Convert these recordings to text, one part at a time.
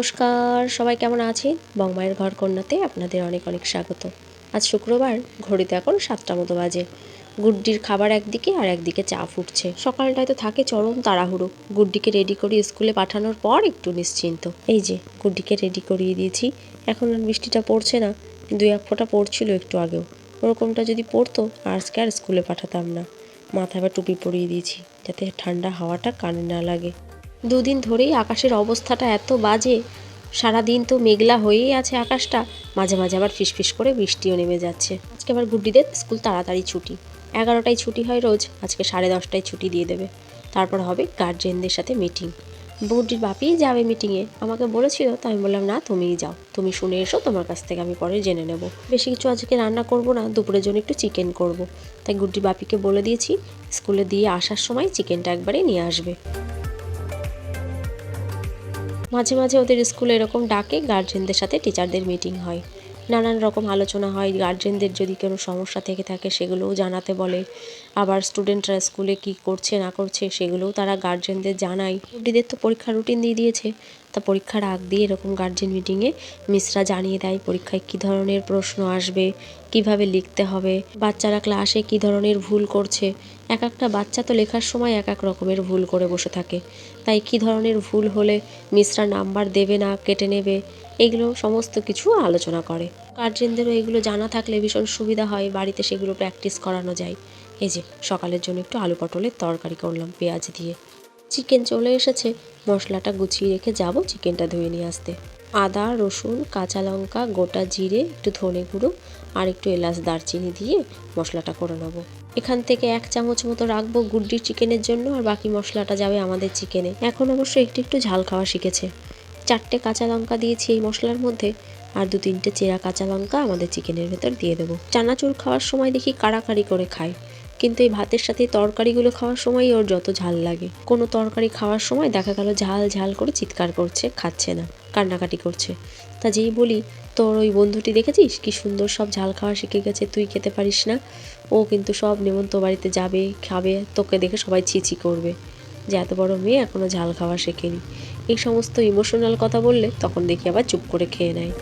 নমস্কার, সবাই কেমন আছেন? বংমায়ের ঘর কন্যাতে আপনাদের অনেক অনেক স্বাগত। আজ শুক্রবার, ঘড়িতে এখন সাতটা মতো বাজে। গুড্ডির খাবার একদিকে আর একদিকে চা ফুটছে। সকালটায় তো থাকে চরম তাড়াহুড়ো। গুড্ডিকে রেডি করে স্কুলে পাঠানোর পর একটু নিশ্চিন্ত। এই যে, গুড্ডিকে রেডি করিয়ে দিয়েছি। এখন আর বৃষ্টিটা পড়ছে না দুই এক ফোঁটা পড়ছিল একটু আগেও। ওরকমটা যদি পড়তো, আজকে আর স্কুলে পাঠাতাম না। মাথায় বা টুপি পরিয়ে দিয়েছি, যাতে ঠান্ডা হাওয়াটা কানে না লাগে। দুদিন ধরেই আকাশের অবস্থাটা এত বাজে। সারাদিন তো মেঘলা হয়েই আছে আকাশটা। মাঝে মাঝে আবার ফিসফিস করে বৃষ্টিও নেমে যাচ্ছে। আজকে আবার গুড্ডিদের স্কুল তাড়াতাড়ি ছুটি। এগারোটায় ছুটি হয় রোজ, আজকে সাড়ে দশটায় ছুটি দিয়ে দেবে। তারপর হবে গার্জেনদের সাথে মিটিং গুড্ডির বাপিই যাবে মিটিংয়ে আমাকে বলেছিল, তো আমি বললাম, না, তুমিই যাও। তুমি শুনে এসো, তোমার কাছ থেকে আমি পরে জেনে নেব। বেশি কিছু আজকে রান্না করব না দুপুরের জন্য একটু চিকেন করব। তাই গুড্ডির বাপিকে বলে দিয়েছি, স্কুলে দিয়ে আসার সময় চিকেনটা একবারে নিয়ে আসবে। মাঝে মাঝে ওদের স্কুলে এরকম ডাকে গার্জেনদের সাথে টিচারদের মিটিং হয়। নানান রকম আলোচনা হয়। গার্জেনদের যদি কোনো সমস্যা থেকে থাকে, সেগুলোও জানাতে বলে। আবার স্টুডেন্টরা স্কুলে কি করছে, না করছে, সেগুলোও তারা গার্জেনদের জানায়। গুড্ডিদের তো পরীক্ষার রুটিন দিয়ে দিয়েছে। তা পরীক্ষার আগ দিয়ে এরকম গার্জেন মিটিংয়ে মিসরা জানিয়ে দেয় পরীক্ষায় কী ধরনের প্রশ্ন আসবে, কীভাবে লিখতে হবে, বাচ্চারা ক্লাসে কী ধরনের ভুল করছে। এক একটা বাচ্চা তো লেখার সময় এক এক রকমের ভুল করে বসে থাকে। তাই কী ধরনের ভুল হলে মিসরা নাম্বার দেবে না, কেটে নেবে? এগুলো সমস্ত কিছু আলোচনা করে। গার্জেনদেরও এগুলো জানা থাকলে ভীষণ সুবিধা হয়, বাড়িতে সেগুলো প্র্যাকটিস করানো যায়। এই যে, সকালের জন্য একটু আলু পটলের তরকারি করলাম পেঁয়াজ দিয়ে। চিকেন চলে এসেছে, মশলাটা গুছিয়ে রেখে যাব চিকেনটা ধুয়ে নিয়ে আসতে। আদা, রসুন, কাঁচা লঙ্কা, গোটা জিরে, একটু ধনে গুঁড়ো আর একটু এলাচ দারচিনি দিয়ে মশলাটা করে নেব। এখান থেকে এক চামচ মতো রাখব গুড্ডির চিকেনের জন্য আর বাকি মশলাটা যাবে আমাদের চিকেনে এখন অবশ্য একটু একটু ঝাল খাওয়া শিখেছে। চারটে কাঁচা লঙ্কা দিয়েছি এই মশলার মধ্যে, আর দু তিনটে চেরা কাঁচা লঙ্কা আমাদের চিকেনের ভেতর দিয়ে দেবো। চানাচুর খাওয়ার সময় দেখি কাড়াকাড়ি করে খায়, কিন্তু এই ভাতের সাথে তরকারিগুলো খাওয়ার সময় ওর যত ঝাল লাগে। কোনো তরকারি খাওয়ার সময় দেখা গেল ঝাল ঝাল করে চিৎকার করছে, খাচ্ছে না, কান্নাকাটি করছে। তা যেই বলি, তোর ওই বন্ধুটি দেখেছিস? কি সুন্দর সব ঝাল খাওয়া শিখে গেছে, তুই খেতে পারিস না। ও কিন্তু সব নেমন্ত বাড়িতে যাবে, খাবে, তোকে দেখে সবাই ছিছি করবে। যে এত বড় মেয়ে এখনও ঝাল খাওয়া শেখেনি। এই সমস্ত ইমোশনাল কথা বললে তখন দেখি আবার চুপ করে খেয়ে নেয়।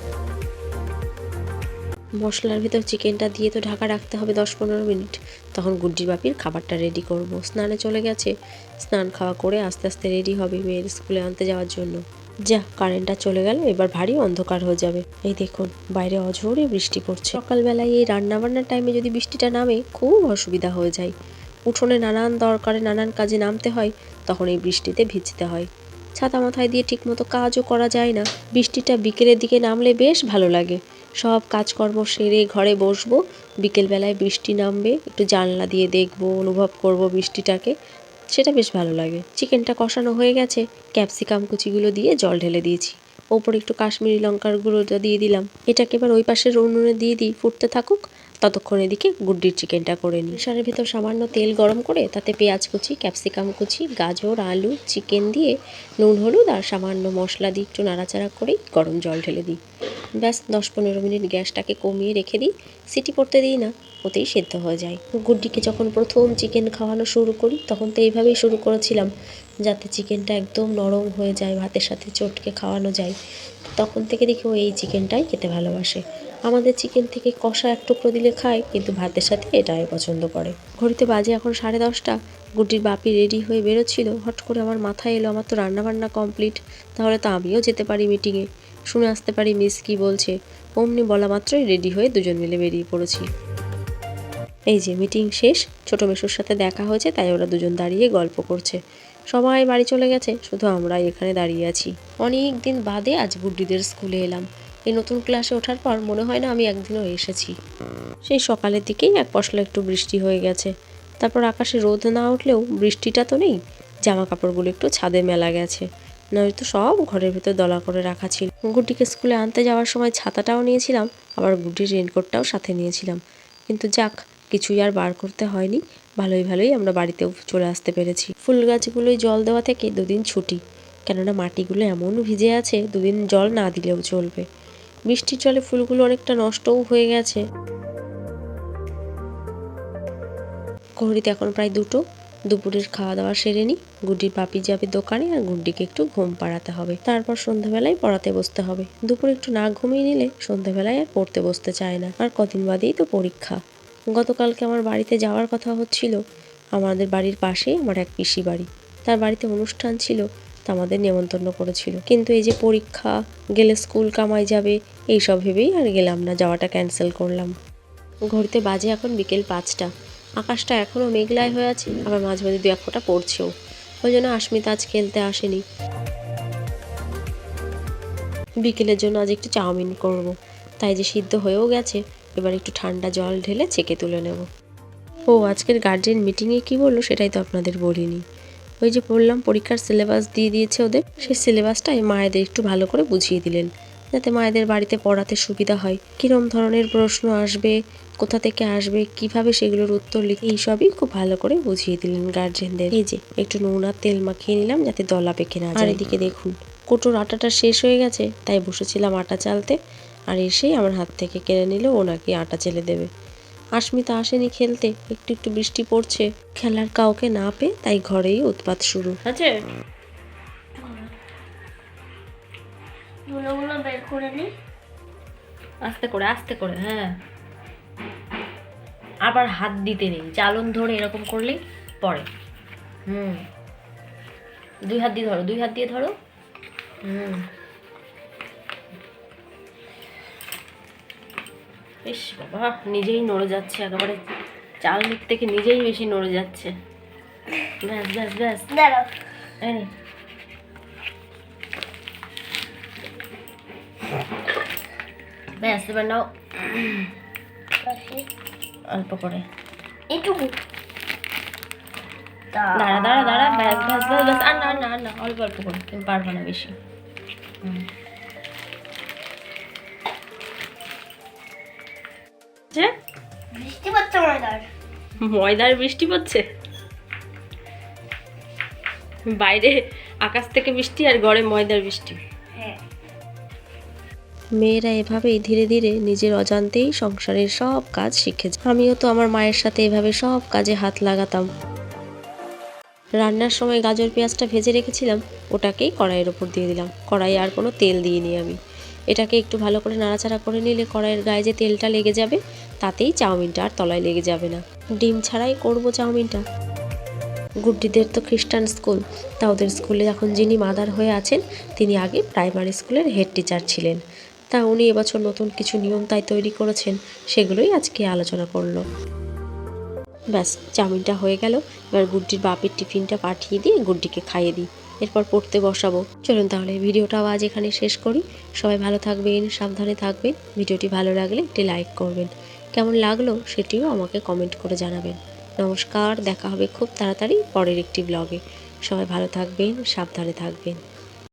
মশলার ভিতর চিকেনটা দিয়ে তো ঢাকা রাখতে হবে দশ পনেরো মিনিট। তখন গুড্ডি বাপির খাবারটা রেডি করব। স্নানে চলে গেছে। স্নান খাওয়া করে আস্তে আস্তে রেডি হবে মেয়ের স্কুলে আনতে যাওয়ার জন্য। যা কারেন্টটা চলে গেল, এবার ভারী অন্ধকার হয়ে যাবে। এই দেখুন, বাইরে অঝোরে বৃষ্টি পড়ছে। সকালবেলায় এই রান্নাবান্নার টাইমে যদি বৃষ্টিটা নামে, খুব অসুবিধা হয়ে যায়। উঠোনে নানান দরকারে নানান কাজে নামতে হয়, তখন এই বৃষ্টিতে ভিজতে হয়। ছাতা মাথায় দিয়ে ঠিকমতো কাজও করা যায় না। বৃষ্টিটা বিকেলের দিকে নামলে বেশ ভালো লাগে। সব কাজকর্ম সেরে ঘরে বসবো। বিকেলবেলায় বৃষ্টি নামবে, একটু জানলা দিয়ে দেখব, অনুভব করব বৃষ্টিটাকে। সেটা বেশ ভালো লাগে। চিকেনটা কষানো হয়ে গেছে। ক্যাপসিকাম কুচিগুলো দিয়ে জল ঢেলে দিয়েছি। ওপরে একটু কাশ্মীরি লঙ্কার গুঁড়োটা দিয়ে দিলাম। এটাকে এবার ওই পাশের উনুনে দিয়ে দিই। ফুটতে থাকুক। ততক্ষণ এদিকে গুড্ডির চিকেনটা করে নিই। প্রেশারের ভিতর সামান্য তেল গরম করে তাতে পেঁয়াজ কুচি, ক্যাপসিকাম কুচি, গাজর, আলু, চিকেন দিয়ে নুন, হলুদ আর সামান্য মশলা দিয়ে একটু নাড়াচাড়া করেই গরম জল ঢেলে দিই। ব্যাস, দশ পনেরো মিনিট গ্যাসটাকে কমিয়ে রেখে দিই। সিটি পড়তে দিই না। ওতেই সেদ্ধ হয়ে যায়। গুড্ডিকে যখন প্রথম চিকেন খাওয়ানো শুরু করি, তখন তো এইভাবেই শুরু করেছিলাম, যাতে চিকেনটা একদম নরম হয়ে যায়, ভাতের সাথে চটকে খাওয়ানো যায়। তখন থেকে দেখি ও এই চিকেনটাই খেতে ভালোবাসে। আমাদের চিকেন থেকে কষা এক টুকরো দিলে খায়, কিন্তু ভাতের সাথে এটাই পছন্দ করে। ঘড়িতে বাজে এখন সাড়ে দশটা। গুড্ডির বাপি রেডি হয়ে বেরোচ্ছিল। হট করে আমার মাথায় এলো, আমার তো রান্নাবান্না কমপ্লিট। তাহলে তো আমিও যেতে পারি মিটিংয়ে শুনে আসতে পারি মিস কি বলছে। অমনি বলা মাত্রই রেডি হয়ে দুজন মিলে বেরিয়ে পড়েছি। এই যে মিটিং শেষ, ছোট মেশুর সাথে দেখা হয়েছে, তাই ওরা দুজন দাঁড়িয়ে গল্প করছে। সবাই বাড়ি চলে গেছে, শুধু আমরাই এখানে দাঁড়িয়ে আছি। অনেক দিন বাদে আজ গুড্ডিদের স্কুলে এলাম। এই নতুন ক্লাসে ওঠার পর মনে হয় না আমি একদিনও এসেছি। সেই সকালের দিকেই এক পশলা একটু বৃষ্টি হয়ে গেছে। তারপর আকাশে রোদ না উঠলেও বৃষ্টিটা তো নেই জামা কাপড়গুলো একটু ছাদে মেলা গেছে। নয়তো সব ঘরের ভেতর দলা করে রাখা ছিল। গুড্ডিকে স্কুলে আনতে যাওয়ার সময় ছাতাটাও নিয়েছিলাম, আবার গুড্ডির রেনকোটটাও সাথে নিয়েছিলাম। কিন্তু যাক কিছুই আর বার করতে হয়নি। ভালোই ভালোই আমরা বাড়িতেও চলে আসতে পেরেছি। ফুল গাছগুলোই জল দেওয়া থেকে দুদিন ছুটি। কেননা মাটিগুলো এমন ভিজে আছে, দুদিন জল না দিলেও চলবে। বৃষ্টির জলে ফুলগুলো অনেকটা নষ্টও হয়ে গেছে। ঘড়িতে এখন প্রায় দুটো। দুপুরের খাওয়া দাওয়া সেরে নিই গুড্ডির পাপি যাবে দোকানে আর গুড্ডিকে একটু ঘুম পাড়াতে হবে। তারপর সন্ধ্যাবেলায় পড়াতে বসতে হবে। দুপুরে একটু না ঘুমিয়ে নিলে সন্ধ্যাবেলায় আর পড়তে বসতে চায় না। আর কদিন বাদেই তো পরীক্ষা। গতকালকে আমার বাড়িতে যাওয়ার কথা হচ্ছিল। আমাদের বাড়ির পাশেই আমার এক পিসি বাড়ি। তার বাড়িতে অনুষ্ঠান ছিল, তা আমাদের নেমন্তন্ন করেছিল। কিন্তু এই যে পরীক্ষা, গেলে স্কুল কামাই যাবে এইসব ভেবেই আর গেলাম না, যাওয়াটা ক্যান্সেল করলাম। ঘড়িতে বাজে এখন বিকেল পাঁচটা। আকাশটা এখনও মেঘলায় হয়ে আছে, আবার মাঝে মাঝে দু এক ফোঁটা পড়ছেও। ওই জন্য আস্মিতা আজ খেলতে আসেনি। বিকেলের জন্য আজ একটু চাউমিন করব। তাই যে সিদ্ধ হয়েও গেছে এবার একটু ঠান্ডা জল ঢেলে ছেঁকে তুলে নেব। ও, আজকের গার্জেন মিটিংয়ে কি বলল সেটাই তো আপনাদের বলিনি। ওই যে বললাম, পরীক্ষার সিলেবাস দিয়ে দিয়েছে ওদের। সেই সিলেবাসটাই মায়েদের একটু ভালো করে বুঝিয়ে দিলেন, যাতে মায়েদের বাড়িতে পড়াতে সুবিধা হয়। কিরম ধরনের প্রশ্ন আসবে, কোথা থেকে আসবে, কীভাবে সেগুলোর উত্তর লিখে এইসবই খুব ভালো করে বুঝিয়ে দিলেন গার্জেনদের এই যে, একটু নুন তেল মাখিয়ে নিলাম যাতে দলা পেকে না আর এদিকে দেখুন, কোটোর আটাটা শেষ হয়ে গেছে, তাই বসেছিলাম আটা চালতে। আর এসেই আমার হাত থেকে কেড়ে নিল ও নাকি আটা চেলে দেবে। আস্মিতা আসেনি খেলতে, একটু একটু বৃষ্টি পড়ছে। খেলার কাউকে না পেয়ে তাই ঘরেই উৎপাত শুরু। আছে নিই আস্তে করে আস্তে করে হ্যাঁ। আবার হাত দিতে নেই, চালন ধরে এরকম করলেই পড়ে হুম। দুই হাত দিয়ে ধরো, দুই হাত দিয়ে ধরো। হুম। ইস বাবা নিজেই নড়ে যাচ্ছে একেবারে চাল নিক থেকে নিজেই বেশি নড়ে যাচ্ছে। ব্যাস ব্যাস ব্যাস। ব্যাস এবার নাও। অল্প করে। এইটুকু। দাঁড়া দাঁড়া দাঁড়া। ব্যাস ব্যাস ব্যাস ব্যাস। আর না না না অল্প অল্প করে। তুমি পারবে না বেশি। হুম। বৃষ্টি পড়ছে ময়দার। ময়দার বৃষ্টি পড়ছে? বাইরে আকাশ থেকে বৃষ্টি আর ঘরে ময়দার বৃষ্টি। হ্যাঁ। মেয়েরা এভাবেই ধীরে ধীরে নিজের অজান্তেই সংসারের সব কাজ শিখেছে আমিও তো আমার মায়ের সাথে এভাবে সব কাজে হাত লাগাতাম। রান্নার সময় গাজর পেঁয়াজটা ভেজে রেখেছিলাম ওটাকেই কড়াইয়ের ওপর দিয়ে দিলাম। কড়াই আর কোনো তেল দিইনি আমি। এটাকে একটু ভালো করে নাড়াচাড়া করে নিলে কড়াইয়ের গায়ে যে তেলটা লেগে যাবে তাতেই চাউমিনটা আর তলায় লেগে যাবে না। ডিম ছাড়াই করব চাউমিনটা। গুড্ডিদের তো খ্রিস্টান স্কুল। তা ওদের স্কুলে এখন যিনি মাদার হয়ে আছেন, তিনি আগে প্রাইমারি স্কুলের হেড টিচার ছিলেন। তা উনি এবছর নতুন কিছু নিয়ম তাই তৈরি করেছেন, সেগুলোই আজকে আলোচনা করল। ব্যাস, চাউমিনটা হয়ে গেল। এবার গুড্ডির বাপের টিফিনটা পাঠিয়ে দিয়ে গুড্ডিকে খাইয়ে দিই। এরপর পড়তে বসাবো। চলুন তাহলে ভিডিওটাও আজ এখানে শেষ করি। সবাই ভালো থাকবেন, সাবধানে থাকবেন। ভিডিওটি ভালো লাগলে একটি লাইক করবেন। কেমন লাগল সেটিও আমাকে কমেন্ট করে জানাবেন। নমস্কার, দেখা হবে খুব তাড়াতাড়ি পরের একটি ব্লগে সবাই ভালো থাকবেন, সাবধানে থাকবেন।